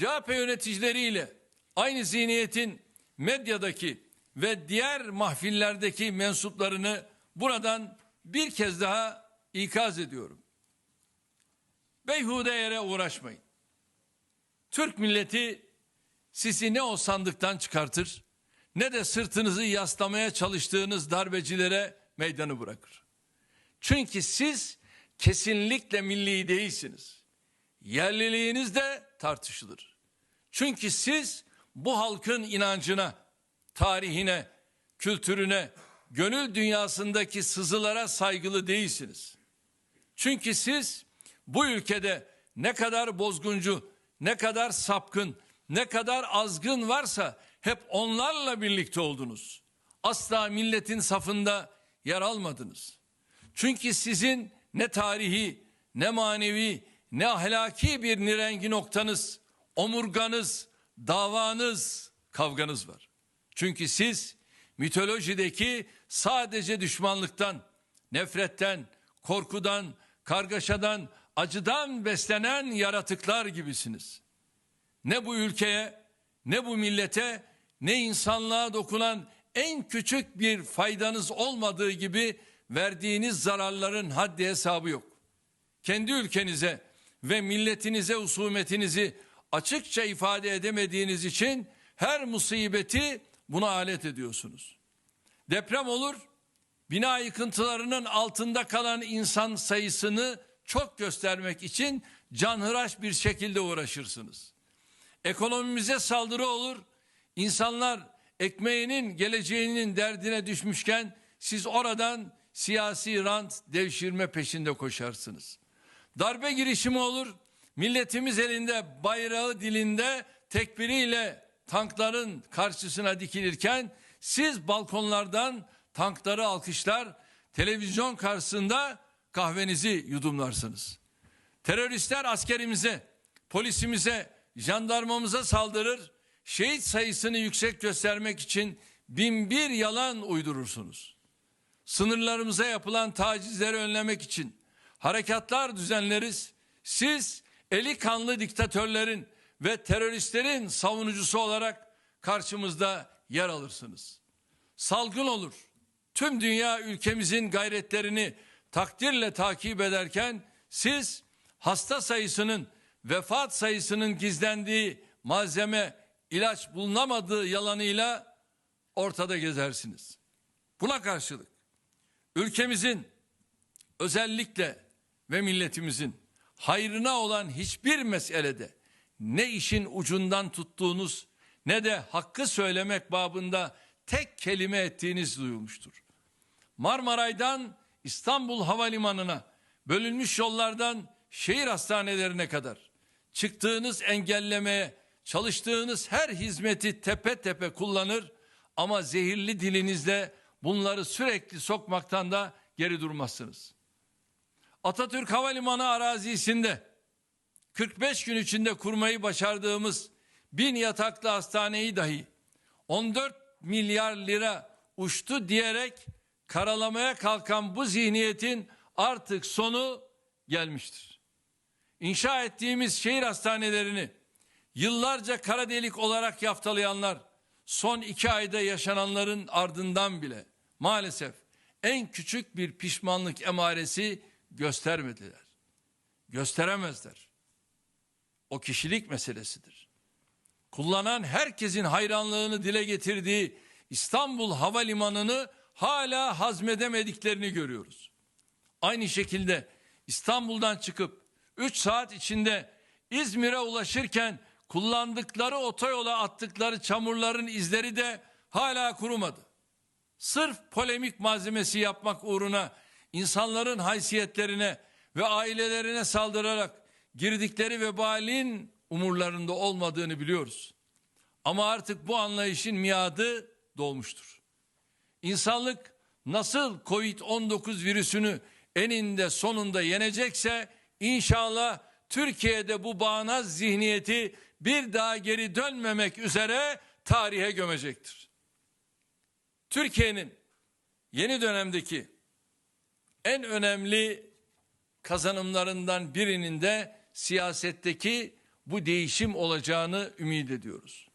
CHP yöneticileriyle aynı zihniyetin medyadaki ve diğer mahfillerdeki mensuplarını buradan bir kez daha ikaz ediyorum. Beyhude yere uğraşmayın. Türk milleti sizi ne o sandıktan çıkartır ne de sırtınızı yaslamaya çalıştığınız darbecilere meydanı bırakır. Çünkü siz kesinlikle milli değilsiniz. Yerliliğiniz de tartışılır. Çünkü siz bu halkın inancına, tarihine, kültürüne, gönül dünyasındaki sızılara saygılı değilsiniz. Çünkü siz bu ülkede ne kadar bozguncu, ne kadar sapkın, ne kadar azgın varsa hep onlarla birlikte oldunuz. Asla milletin safında yer almadınız. Çünkü sizin ne tarihi, ne manevi, ne ahlaki bir nirengi noktanız, omurganız, davanız, kavganız var. Çünkü siz mitolojideki sadece düşmanlıktan, nefretten, korkudan, kargaşadan, acıdan beslenen yaratıklar gibisiniz. Ne bu ülkeye, ne bu millete, ne insanlığa dokunan en küçük bir faydanız olmadığı gibi verdiğiniz zararların haddi hesabı yok. Kendi ülkenize ve milletinize husumetinizi açıkça ifade edemediğiniz için her musibeti buna alet ediyorsunuz. Deprem olur, bina yıkıntılarının altında kalan insan sayısını çok göstermek için canhıraş bir şekilde uğraşırsınız. Ekonomimize saldırı olur, insanlar ekmeğinin geleceğinin derdine düşmüşken siz oradan siyasi rant devşirme peşinde koşarsınız. Darbe girişimi olur, milletimiz elinde bayrağı dilinde tekbiriyle tankların karşısına dikilirken siz balkonlardan tankları alkışlar, televizyon karşısında kahvenizi yudumlarsınız. Teröristler askerimize, polisimize, jandarmamıza saldırır, şehit sayısını yüksek göstermek için bin bir yalan uydurursunuz. Sınırlarımıza yapılan tacizleri önlemek için harekatlar düzenleriz. Siz eli kanlı diktatörlerin ve teröristlerin savunucusu olarak karşımızda yer alırsınız. Salgın olur. Tüm dünya ülkemizin gayretlerini takdirle takip ederken siz hasta sayısının vefat sayısının gizlendiği malzeme ilaç bulunamadığı yalanıyla ortada gezersiniz. Buna karşılık ülkemizin özellikle ve milletimizin hayrına olan hiçbir meselede ne işin ucundan tuttuğunuz ne de hakkı söylemek babında tek kelime ettiğiniz duyulmuştur. Marmaray'dan İstanbul Havalimanı'na, bölünmüş yollardan şehir hastanelerine kadar çıktığınız engellemeye, çalıştığınız her hizmeti tepe tepe kullanır ama zehirli dilinizle bunları sürekli sokmaktan da geri durmazsınız. Atatürk Havalimanı arazisinde 45 gün içinde kurmayı başardığımız bin yataklı hastaneyi dahi 14 milyar lira uçtu diyerek karalamaya kalkan bu zihniyetin artık sonu gelmiştir. İnşa ettiğimiz şehir hastanelerini yıllarca kara delik olarak yaftalayanlar son iki ayda yaşananların ardından bile maalesef en küçük bir pişmanlık emaresi göstermediler. Gösteremezler. O kişilik meselesidir. Kullanan herkesin hayranlığını dile getirdiği İstanbul Havalimanı'nı hala hazmedemediklerini görüyoruz. Aynı şekilde İstanbul'dan çıkıp 3 saat içinde İzmir'e ulaşırken kullandıkları otoyola attıkları çamurların izleri de hala kurumadı. Sırf polemik malzemesi yapmak uğruna insanların haysiyetlerine ve ailelerine saldırarak girdikleri vebalin umurlarında olmadığını biliyoruz. Ama artık bu anlayışın miadı dolmuştur. İnsanlık nasıl Covid-19 virüsünü eninde sonunda yenecekse inşallah Türkiye'de bu bağnaz zihniyeti bir daha geri dönmemek üzere tarihe gömecektir. Türkiye'nin yeni dönemdeki en önemli kazanımlarından birinin de siyasetteki bu değişim olacağını ümit ediyoruz.